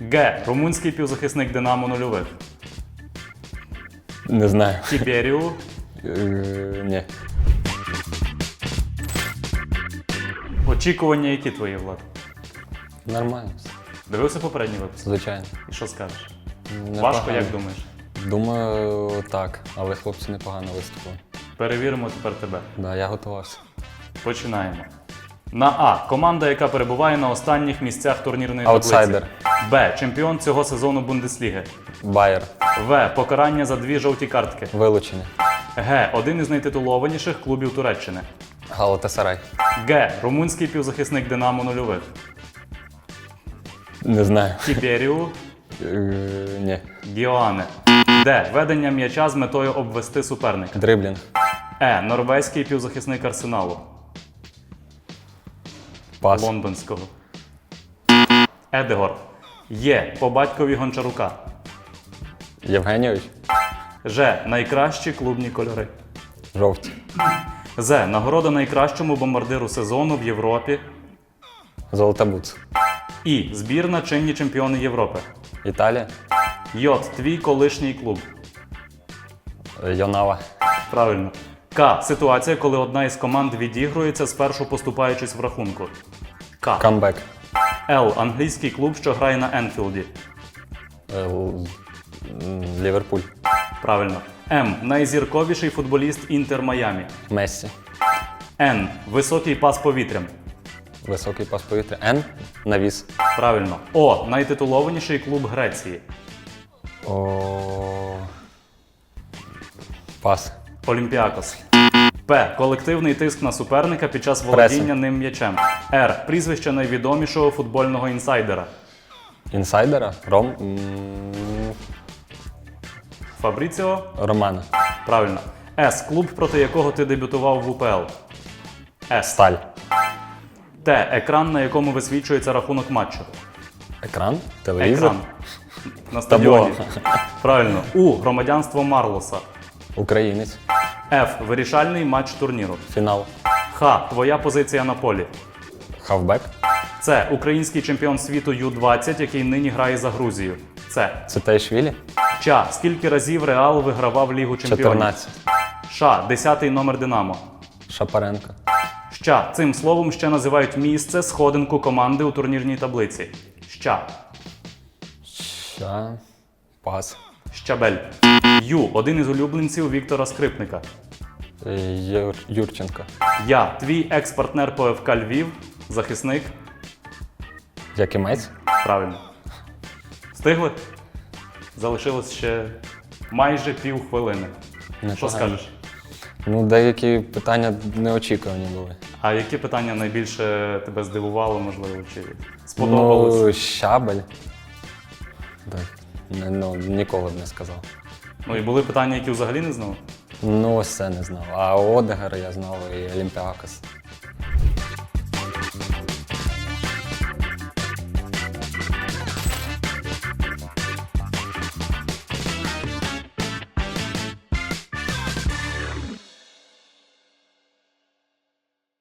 Г. Румунський півзахисник Динамо нульових. Не знаю. Тіберіу. Е, Ні. Очікування, які твої влад? Нормально. все. Дивився попередній випуск? Звичайно. І що скажеш? Непогано. Важко, як думаєш? Думаю, так, але хлопці непогано виступили. Перевіримо тепер тебе. Да, я готувався. Починаємо. На А. Команда, яка перебуває на останніх місцях турнірної Аутсайдер. Б. Чемпіон цього сезону Бундесліги. Байер. В. Покарання за дві жовті картки. Вилучення. Г. Один із найтитулованіших клубів Туреччини. Галатасарай. Г. Румунський півзахисник Динамо нульових. Не знаю. Тіберіу. Е, Ні. Гіоане. Д. Ведення м'яча з метою обвести суперника. Дриблінг. Е. Норвезький півзахисник Арсеналу. Пас. Лондонського. Едегор. Є. По батькові Гончарука. Євгенійович. Ж. Найкращі клубні кольори. Жовті. З. Нагорода найкращому бомбардиру сезону в Європі. Золота буц. І. Збірна чинні чемпіони Європи. Італія. Йот. Твій колишній клуб. Е, Йонава. Правильно. К. Ситуація, коли одна із команд відігрується, спершу поступаючись в рахунку. К. Камбек. Л. Англійський клуб, що грає на Енфілді. Е, Л- м, Ліверпуль. Правильно. М. Найзірковіший футболіст Інтер Майамі. Мессі. Н. Високий пас повітрям. Високий пас повітря. Н. Навіс. Правильно. О. Найтитулованіший клуб Греції. О... Пас. Олімпіакос. П. Колективний тиск на суперника під час володіння Пресинг. ним м'ячем. Р. Прізвище найвідомішого футбольного інсайдера. Інсайдера. Ром. м, Фабріціо. Романа. Правильно. С. Клуб, проти якого ти дебютував в УПЛ. С. Сталь. Т. Екран, на якому висвічується рахунок матчу. Екран. Телевізор. Екран. На стадіоні. Правильно. У. Громадянство Марлоса. Українець. Ф. Вирішальний матч турніру. Фінал. Х. Твоя позиція на полі. Хавбек. Це український чемпіон світу Ю-20, який нині грає за Грузію. Це Цитейшвілі. Ча. Скільки разів Реал вигравав Лігу чемпіонів? 14. Ша. Десятий номер Динамо. Шапаренко. Ща. Цим словом ще називають місце, сходинку команди у турнірній таблиці. Ща. Ща. Пас. Щабель. Ю. Один із улюбленців Віктора Скрипника. Е, Юр... Юрченко. Я. Твій екс-партнер по ФК Львів. Захисник. Якимець. Правильно. Встигли? Залишилось ще майже пів хвилини. Що Непогано. скажеш? Ну, деякі питання неочікувані були. А які питання найбільше тебе здивувало, можливо, чи сподобалось? Ну, щабель. Так. Ну, ніколи б не сказав. Ну і були питання, які взагалі не знав. Ну, ось це не знав. А Одегар я знав і Олімпіакос.